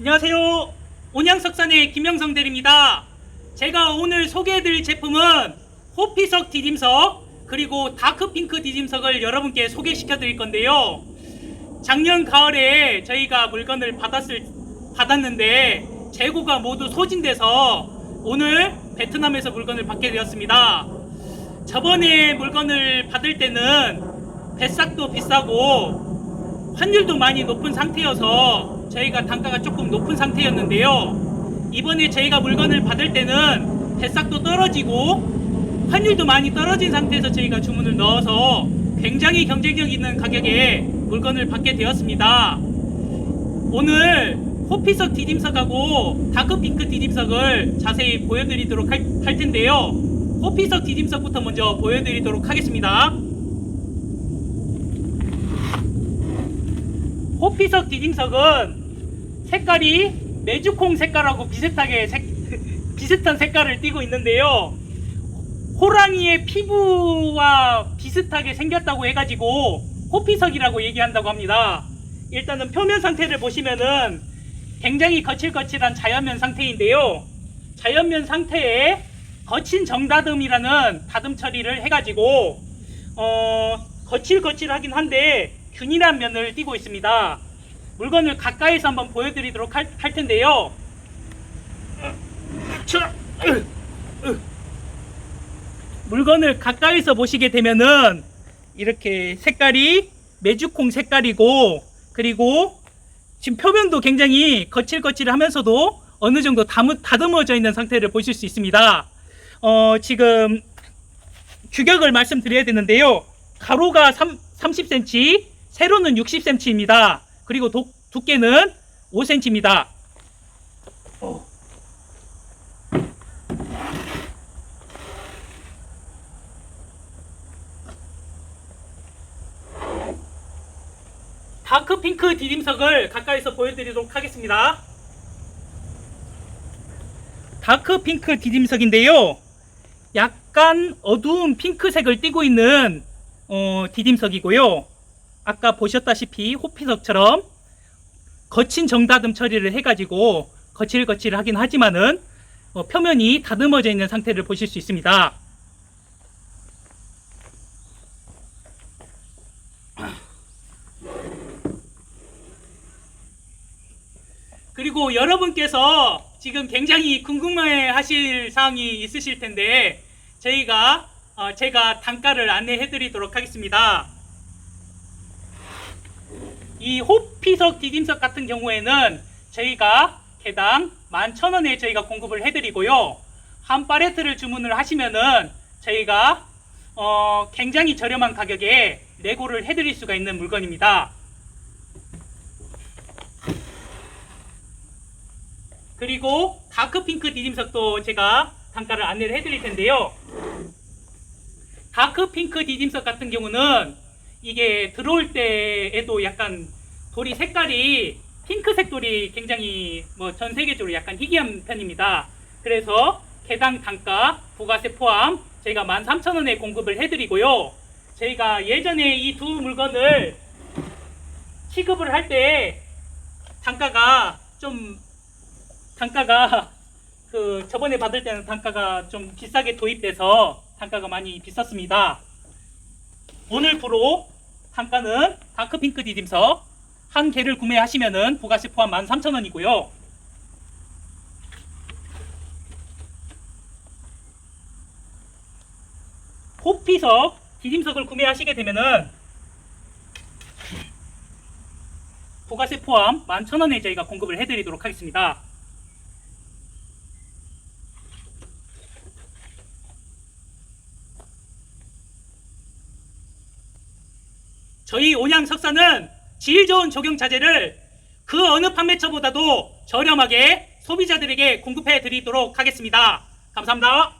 안녕하세요. 온양석산의 김영성 대리입니다. 제가 오늘 소개해드릴 제품은 호피석 디딤석 그리고 다크핑크 디딤석을 여러분께 소개시켜드릴 건데요. 작년 가을에 저희가 물건을 받았을 받았는데 재고가 모두 소진돼서 오늘 베트남에서 물건을 받게 되었습니다. 저번에 물건을 받을 때는 배싹도 비싸고 환율도 많이 높은 상태여서 저희가 단가가 조금 높은 상태였는데요. 이번에 저희가 물건을 받을 때는 배싹도 떨어지고 환율도 많이 떨어진 상태에서 저희가 주문을 넣어서 굉장히 경쟁력 있는 가격에 물건을 받게 되었습니다. 오늘 호피석 디딤석하고 다크핑크 디딤석을 자세히 보여드리도록 할, 할 텐데요. 호피석 디딤석부터 먼저 보여드리도록 하겠습니다. 호피석 디딤석은 색깔이 메주콩 색깔하고 비슷하게 색, 비슷한 색깔을 띠고 있는데요. 호랑이의 피부와 비슷하게 생겼다고 해가지고 호피석이라고 얘기한다고 합니다. 일단은 표면 상태를 보시면은 굉장히 거칠거칠한 자연면 상태인데요. 자연면 상태에 거친 정다듬이라는 다듬 처리를 해가지고 어, 거칠거칠하긴 한데 균일한 면을 띠고 있습니다. 물건을 가까이서 한번 보여드리도록 할, 할 텐데요. 물건을 가까이서 보시게 되면은 이렇게 색깔이 메주콩 색깔이고 그리고 지금 표면도 굉장히 거칠거칠하면서도 어느 정도 다듬어져 있는 상태를 보실 수 있습니다. 어, 지금 규격을 말씀드려야 되는데요. 가로가 3, 30cm, 세로는 60cm입니다. 그리고 도, 두께는 5cm입니다. 다크 핑크 디딤석을 가까이서 보여드리도록 하겠습니다. 다크 핑크 디딤석인데요. 약간 어두운 핑크색을 띠고 있는 어, 디딤석이고요. 아까 보셨다시피 호피석처럼 거친 정다듬 처리를 해가지고 거칠거칠 하긴 하지만은 어, 표면이 다듬어져 있는 상태를 보실 수 있습니다. 그리고 여러분께서 지금 굉장히 궁금해 하실 사항이 있으실 텐데 저희가 어, 제가 단가를 안내해 드리도록 하겠습니다. 이 호피석 디딤석 같은 경우에는 저희가 개당 11,000원에 저희가 공급을 해 드리고요. 한 팔레트를 주문을 하시면은 저희가 어, 굉장히 저렴한 가격에 내고를 해 드릴 수가 있는 물건입니다. 그리고 다크핑크 디딤석도 제가 단가를 안내를 해드릴 텐데요. 다크핑크 디딤석 같은 경우는 이게 들어올 때에도 약간 돌이 색깔이 핑크색 돌이 굉장히 뭐 전 세계적으로 약간 희귀한 편입니다. 그래서 개당 단가 부가세 포함 저희가 13,000원에 공급을 해드리고요. 저희가 예전에 이 두 물건을 취급을 할 때 단가가 좀 단가가 그 저번에 받을 때는 단가가 좀 비싸게 도입돼서 단가가 많이 비쌌습니다. 오늘부로 단가는 다크핑크 디딤석 한 개를 구매하시면은 부가세 포함 13,000원이고요. 호피석 디딤석을 구매하시게 되면은 부가세 포함 11,000원에 저희가 공급을 해드리도록 하겠습니다. 저희 온양 석사는 질 좋은 적용 자재를 그 어느 판매처보다도 저렴하게 소비자들에게 공급해 드리도록 하겠습니다. 감사합니다.